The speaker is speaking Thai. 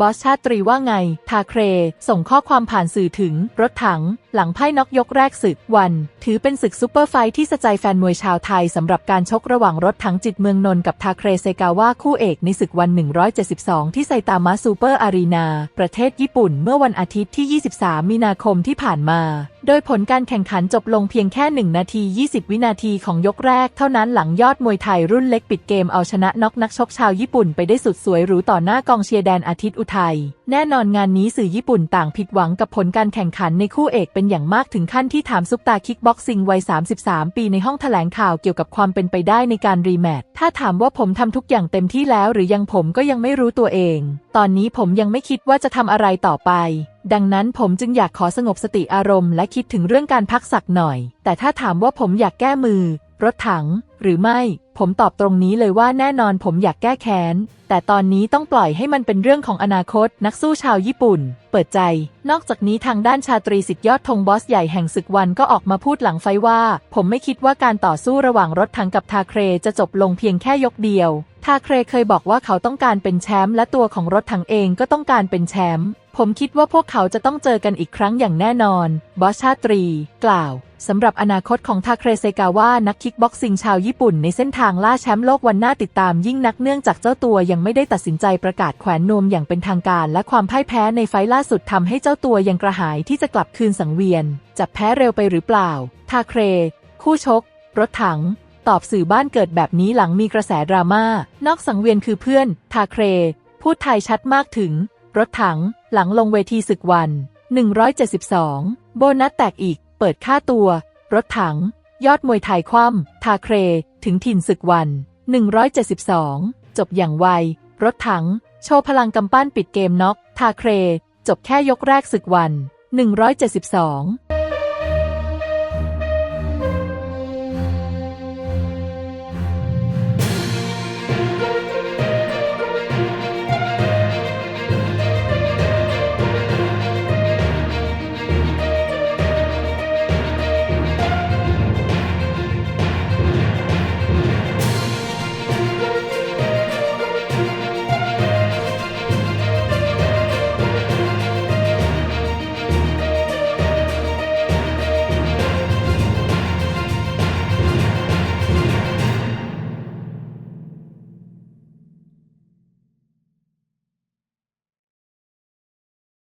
บอสชาตรีว่าไง ทาเคร ส่งข้อความผ่านสื่อถึง รถถัง หลังไพ่น็อกยกแรกศึกวัน ถือเป็นศึกซูเปอร์ไฟที่สะใจแฟนมวยชาวไทยสำหรับการชกระหว่างรถถังจิตเมืองนนท์กับทาเครเซกาวะคู่เอกในศึกวัน 172 ที่ไซตามะซูเปอร์อารีนา ประเทศญี่ปุ่นเมื่อวันอาทิตย์ที่ 23 มีนาคมที่ผ่านมา โดยผลการแข่งขันจบลงเพียงแค่ 1 นาที 20 วินาทีของยกแรก เท่านั้นหลังยอดมวยไทยรุ่นเล็กปิดเกมเอาชนะน็อกนักชกชาวญี่ปุ่นไปได้สุดสวยหรูต่อหน้ากองเชียร์แดนอาทิตย์อุทัยแน่นอนงานนี้สื่อญี่ปุ่นต่างผิดหวังกับผลการแข่งขันในคู่เอกเป็นอย่างมากถึงขั้นที่ถามซุปตาคิกบ็อกซิ่งวัย 33 ปีในห้องแถลงข่าวเกี่ยวกับความเป็นไปได้ในการรีแมตช์ถ้าถามว่าผมทำทุกอย่างเต็มที่แล้วหรือยังผมก็ยังไม่รู้ตัวเอง ตอนนี้ผมยังไม่คิดว่าจะทำอะไรต่อไปดังนั้นผมจึงอยากขอสงบสติอารมณ์และคิดถึงเรื่องการพักสักหน่อย แต่ถ้าถามว่าผมอยากแก้มือ รถถัง หรือไม่ ผมตอบตรงนี้เลยว่าแน่นอนผมอยากแก้แค้น แต่ตอนนี้ต้องปล่อยให้มันเป็นเรื่องของอนาคตนักสู้ชาวญี่ปุ่น เปิดใจ นอกจากนี้ทางด้านชาตรีสิทธิยอดธงบอสใหญ่แห่งศึกวันก็ออกมาพูดหลังไฟว่า ผมไม่คิดว่าการต่อสู้ระหว่างรถถังกับทาเครจะจบลงเพียงแค่ยกเดียว ทาเครเคยบอกว่าเขาต้องการเป็นแชมป์และตัวของรถถังเองก็ต้องการเป็นแชมป์ผมคิดว่าพวกเขาจะต้องเจอกันอีกครั้งอย่างแน่นอน บอสชาตรี กล่าวสำหรับอนาคตของทาเครเซกาวะนักคิกบ็อกซิ่งชาวญี่ปุ่นในเส้นทางล่าแชมป์โลกวันหน้าติดตามยิ่งนักเนื่องจากเจ้าตัวยังไม่ได้ตัดสินใจประกาศแขวนนวมอย่างเป็นทางการ และความพ่ายแพ้ในไฟล์ล่าสุดทำให้เจ้าตัวยังกระหายที่จะกลับคืนสังเวียน จะแพ้เร็วไปหรือเปล่า ทาเคร คู่ชก รถถัง ตอบสื่อบ้านเกิดแบบนี้หลังมีกระแสดราม่านอกสังเวียนคือเพื่อน ทาเคร พูดไทยชัดมากถึง รถถัง หลังลงเวทีศึกวัน 172 โบนัสแตกอีก เปิดค่าตัว รถถัง ยอดมวยไทยคว่ำทาเคร ถึงถิ่นศึกวัน 172 จบอย่างไว รถถัง โชว์พลังกำปั้นปิดเกมน็อกทาเคร จบแค่ยกแรกศึกวัน 172